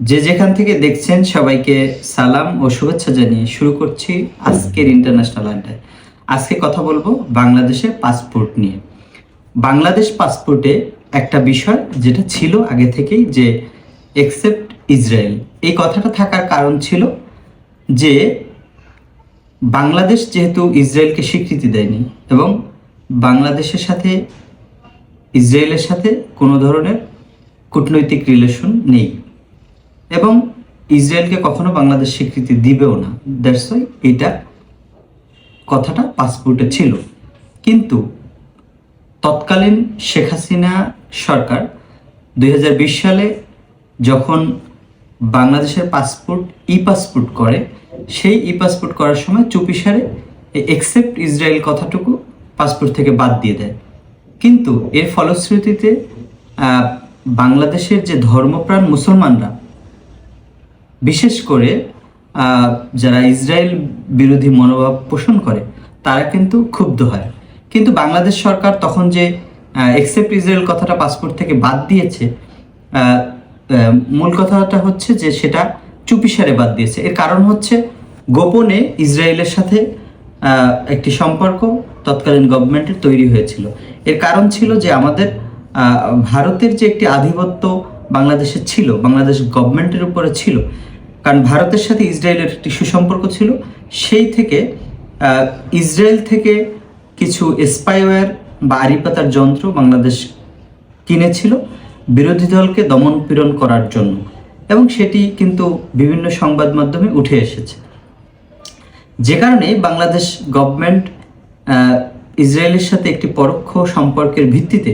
যে যেখান থেকে দেখছেন, সবাইকে সালাম ও শুভেচ্ছা জানিয়ে শুরু করছি আজকের ইন্টারন্যাশনাল আড্ডায় আজকে কথা বলব বাংলাদেশের পাসপোর্ট নিয়ে। বাংলাদেশ পাসপোর্টে একটা বিষয় যেটা ছিল আগে থেকেই যে এক্সেপ্ট ইসরায়েল এই কথাটা থাকার কারণ ছিল যে বাংলাদেশ যেহেতু ইসরায়েলকে স্বীকৃতি দেয়নি এবং বাংলাদেশের সাথে, ইসরায়েলের সাথে কোনো ধরনের কূটনৈতিক রিলেশন নেই। এবং ইসরায়েলকে কখনো বাংলাদেশ স্বীকৃতি দিবেও না। দ্যাটস ওয়াই এটা কথাটা পাসপোর্টে ছিল। কিন্তু তৎকালীন শেখ হাসিনা সরকার দুই হাজার বিশ সালে যখন বাংলাদেশের পাসপোর্ট ই পাসপোর্ট করে, সেই ই পাসপোর্ট করার সময় চুপিসারে এক্সেপ্ট ইসরায়েল কথাটুকু পাসপোর্ট থেকে বাদ দিয়ে দেয়। কিন্তু এর ফলশ্রুতিতে বাংলাদেশের যে ধর্মপ্রাণ মুসলমানরা বিশেষ করে যারা ইসরায়েল বিরোধী মনোভাব পোষণ করে, তারা কিন্তু ক্ষুব্ধ হয়। কিন্তু বাংলাদেশ সরকার তখন যে এক্সেপ্ট ইসরায়েল কথাটা পাসপোর্ট থেকে বাদ দিয়েছে মূল কথাটা হচ্ছে যে, সেটা চুপিসারে বাদ দিয়েছে। এর কারণ হচ্ছে, গোপনে ইসরায়েলের সাথে একটি সম্পর্ক তৎকালীন গভর্নমেন্টের তৈরি হয়েছিল। এর কারণ ছিল যে, আমাদের ভারতের যে একটি আধিপত্য বাংলাদেশে ছিল, বাংলাদেশ গভর্নমেন্টের উপরে ছিল কারণ ভারতের সাথে ইসরায়েলের একটি সুসম্পর্ক ছিল, সেই থেকে ইসরায়েল থেকে কিছু স্পাইওয়্যার বা আরিপাতার যন্ত্র বাংলাদেশ কিনেছিল বিরোধী দলকে দমন পীড়ন করার জন্য। এবং সেটি কিন্তু বিভিন্ন সংবাদ মাধ্যমে উঠে এসেছে। যে কারণে বাংলাদেশ গভর্নমেন্ট ইসরায়েলের সাথে একটি পরোক্ষ সম্পর্কের ভিত্তিতে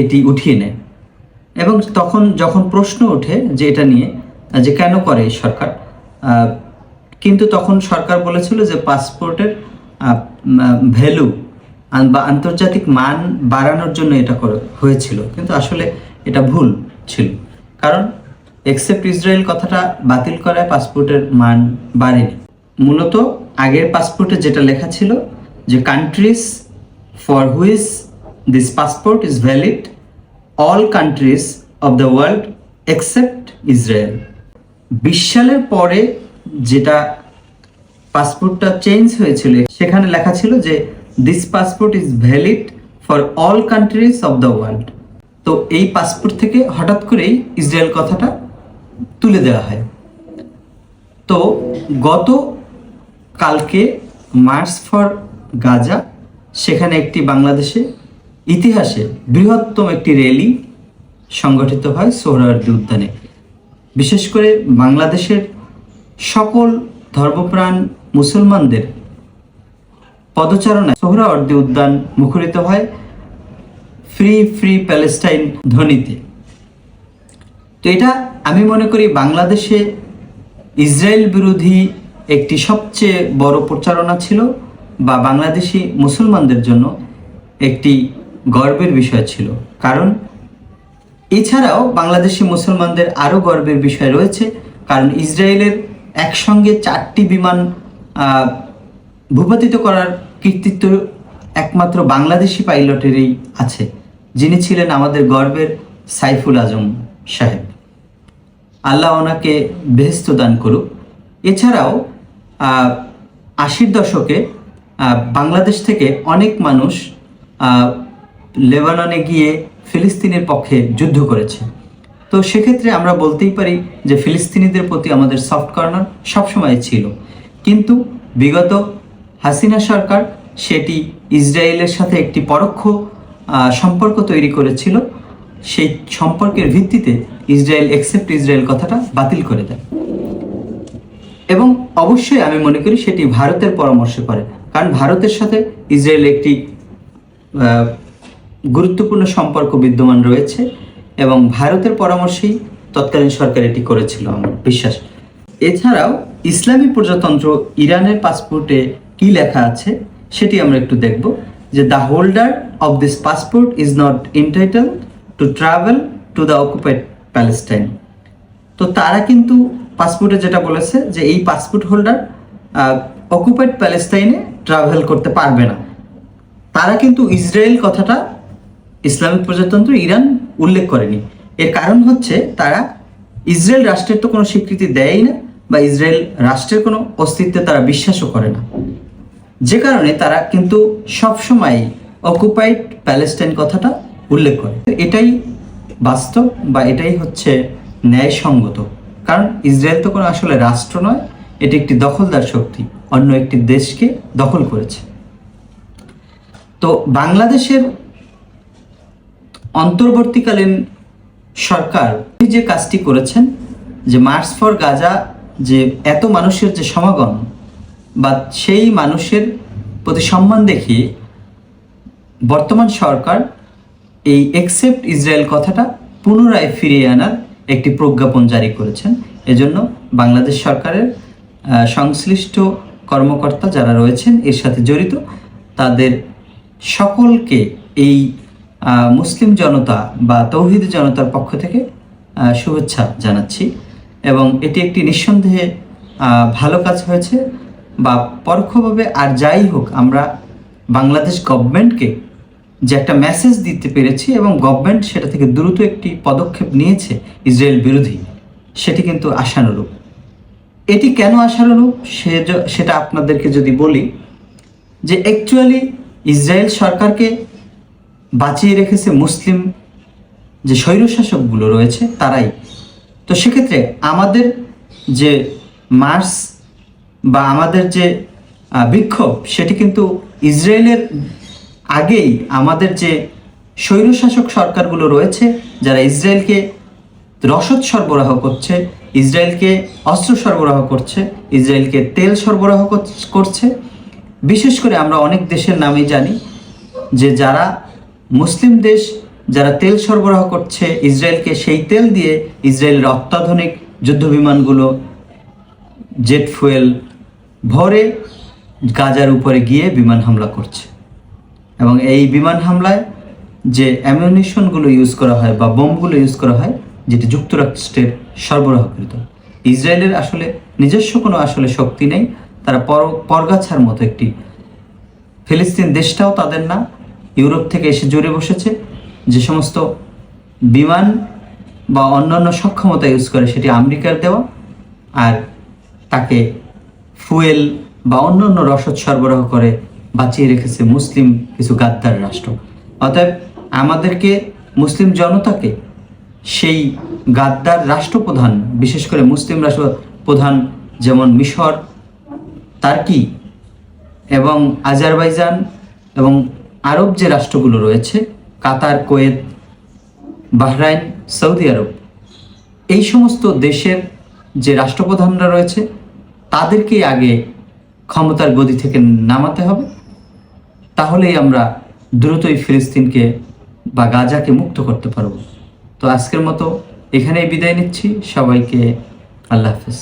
এটি উঠিয়ে নেয়। এবং তখন যখন প্রশ্ন ওঠে যে এটা নিয়ে যে কেন করে সরকার? কিন্তু তখন সরকার বলেছিল যে পাসপোর্টের ভ্যালু বা আন্তর্জাতিক মান বাড়ানোর জন্য এটা হয়েছিল। কিন্তু আসলে এটা ভুল ছিল। কারণ এক্সেপ্ট ইসরায়েল কথাটা বাতিল করায় পাসপোর্টের মান বাড়েনি। মূলত আগের পাসপোর্টে যেটা লেখা ছিল যে countries for which this passport is valid all countries of the world except Israel বিশ সালের পরে যেটা পাসপোর্টটা চেঞ্জ হয়েছিল, সেখানে লেখা ছিল যে this passport is valid for all countries of the world তো এই পাসপোর্ট থেকে হঠাৎ করেই ইসরায়েল কথাটা তুলে দেওয়া হয়। তো গত কালকে মার্চ ফর গাজা, সেখানে একটি বাংলাদেশে ইতিহাসে বৃহত্তম একটি র্যালি সংগঠিত হয় সোহরাওয়ার্দী উদ্যানে। বিশেষ করে বাংলাদেশের সকল ধর্মপ্রাণ মুসলমানদের পদচারণায় সোহরাওয়ার্দী উদ্যান মুখরিত হয় ফ্রি ফ্রি প্যালেস্টাইন ধ্বনিতে। তো এটা আমি মনে করি বাংলাদেশে ইসরায়েল বিরোধী একটি সবচেয়ে বড় প্রচারণা ছিল বা বাংলাদেশি মুসলমানদের জন্য একটি গর্বের বিষয় ছিল। কারণ এছাড়াও বাংলাদেশি মুসলমানদের আরও গর্বের বিষয় রয়েছে, কারণ ইসরায়েলের একসঙ্গে চারটি বিমান ভূপাতিত করার কৃতিত্ব একমাত্র বাংলাদেশি পাইলটেরই আছে, যিনি ছিলেন আমাদের গর্বের সাইফুল আজম সাহেব। আল্লাহ ওনাকে বেহেস্ত দান করুক। এছাড়াও আশির দশকে বাংলাদেশ থেকে অনেক মানুষ লেবাননে গিয়ে ফিলিস্তিনের পক্ষে যুদ্ধ করেছে। তো সেক্ষেত্রে আমরা বলতেই পারি যে ফিলিস্তিনিদের প্রতি আমাদের সফট কর্নার সবসময় ছিল। কিন্তু বিগত হাসিনা সরকার সেটি ইসরায়েলের সাথে একটি পরোক্ষ সম্পর্ক তৈরি করেছিল। সেই সম্পর্কের ভিত্তিতে ইসরায়েল এক্সেপ্ট ইসরায়েল কথাটা বাতিল করে দেয়। এবং অবশ্যই আমি মনে করি সেটি ভারতের পরামর্শ করে। কারণ ভারতের সাথে ইসরায়েল একটি গুরুত্বপূর্ণ সম্পর্ক বিদ্যমান রয়েছে এবং ভারতের পরামর্শেই তৎকালীন সরকার এটি করেছিল, আমার বিশ্বাস। এছাড়াও ইসলামী প্রজাতন্ত্র ইরানের পাসপোর্টে কি লেখা আছে সেটি আমরা একটু দেখব, যে the holder of this passport is not entitle to travel to the occupied Palestine. তো তারা কিন্তু পাসপোর্টে যেটা বলেছে, যে এই পাসপোর্ট হোল্ডার অকুপাইড প্যালেস্টাইনে ট্রাভেল করতে পারবে না। তারা কিন্তু ইসরায়েল কথাটা ইসলামিক প্রজাতন্ত্র ইরান উল্লেখ করেনি। এর কারণ হচ্ছে তারা ইসরায়েল রাষ্ট্রের তো কোনো স্বীকৃতি দেয়ই না বা ইসরায়েল রাষ্ট্রের কোনো অস্তিত্বে তারা বিশ্বাসও করে না। যে কারণে তারা কিন্তু সবসময় অকুপাইড প্যালেস্টাইন কথাটা উল্লেখ করে। এটাই বাস্তব বা এটাই হচ্ছে ন্যায়সঙ্গত। কারণ ইসরায়েল তো কোনো আসলে রাষ্ট্র নয়, এটি একটি দখলদার শক্তি, অন্য একটি দেশকে দখল করেছে। তো বাংলাদেশের অন্তর্বর্তীকালীন সরকার যে কাজটি করেছেন, যে মার্চ ফর গাজা যে এত মানুষের যে সমাগম বা সেই মানুষের প্রতি সম্মান দেখিয়ে বর্তমান সরকার এই একসেপ্ট ইসরায়েল কথাটা পুনরায় ফিরিয়ে আনার একটি প্রজ্ঞাপন জারি করেছেন। এজন্য বাংলাদেশ সরকারের সংশ্লিষ্ট কর্মকর্তা যারা রয়েছেন, এর সাথে জড়িত, তাদের সকলকে এই মুসলিম জনতা বা তৌহিদ জনতার পক্ষ থেকে শুভেচ্ছা জানাচ্ছি। এবং এটি একটি নিঃসন্দেহে ভালো কাজ হয়েছে বা পরোক্ষভাবে আর যাই হোক, আমরা বাংলাদেশ গভর্নমেন্টকে যে একটা মেসেজ দিতে পেরেছি এবং গভর্নমেন্ট সেটা থেকে দ্রুত একটি পদক্ষেপ নিয়েছে ইসরায়েল বিরোধী, সেটি কিন্তু আশানুরূপ। এটি কেন আশানুরূপ? সে সেটা আপনাদেরকে যদি বলি যে অ্যাকচুয়ালি ইসরায়েল সরকারকে বাঁচিয়ে রেখেছে মুসলিম যে স্বৈরশাসকগুলো রয়েছে, তারাই। তো সেক্ষেত্রে আমাদের যে মার্চ বা আমাদের যে বিক্ষোভ, সেটি কিন্তু ইসরায়েলের আগেই আমাদের যে স্বৈরশাসক সরকারগুলো রয়েছে, যারা ইসরায়েলকে রসদ সরবরাহ করছে, ইসরায়েলকে অস্ত্র সরবরাহ করছে, ইসরায়েলকে তেল সরবরাহ করছে, বিশেষ করে আমরা অনেক দেশের নামই জানি যে যারা মুসলিম দেশ যারা তেল সরবরাহ করছে ইসরায়েলকে, সেই তেল দিয়ে ইসরায়েলের অত্যাধুনিক যুদ্ধ বিমানগুলো জেট ফুয়েল ভরে গাজার উপরে গিয়ে বিমান হামলা করছে। এবং এই বিমান হামলায় যে অ্যামিউনিশনগুলো ইউজ করা হয় বা বোমগুলো ইউজ করা হয়, যেটি যুক্তরাষ্ট্রের সরবরাহকৃত, ইসরায়েলের আসলে নিজস্ব কোনো আসলে শক্তি নেই। তারা পর, পরগাছার মতো একটি ফিলিস্তিন দেশটাও তাদের না। ইউরোপ থেকে এসে জুড়ে বসেছে। যে সমস্ত বিমান বা অন্যান্য সক্ষমতা ইউজ করে সেটি আমেরিকার দেওয়া আর তাকে ফুয়েল বা অন্যান্য রসদ সরবরাহ করে বাঁচিয়ে রেখেছে মুসলিম কিছু গাদ্দার রাষ্ট্র। অতএব আমাদেরকে মুসলিম জনতাকে সেই গাদ্দার রাষ্ট্রপ্রধান, বিশেষ করে মুসলিম রাষ্ট্র প্রধান যেমন মিশর, তার্কি এবং আজারবাইজান এবং আরব যে রাষ্ট্রগুলো রয়েছে, Qatar, Kuwait, Bahrain, Saudi Arab, এই সমস্ত দেশের যে রাষ্ট্রপ্রধানরা রয়েছে, তাদেরকেই আগে ক্ষমতার গদি থেকে নামাতে হবে। তাহলেই আমরা দ্রুতই ফিলিস্তিনকে বা গাজাকে মুক্ত করতে পারব। তো আজকের মতো এখানেই বিদায় নিচ্ছি। সবাইকে আল্লাহ হাফেজ।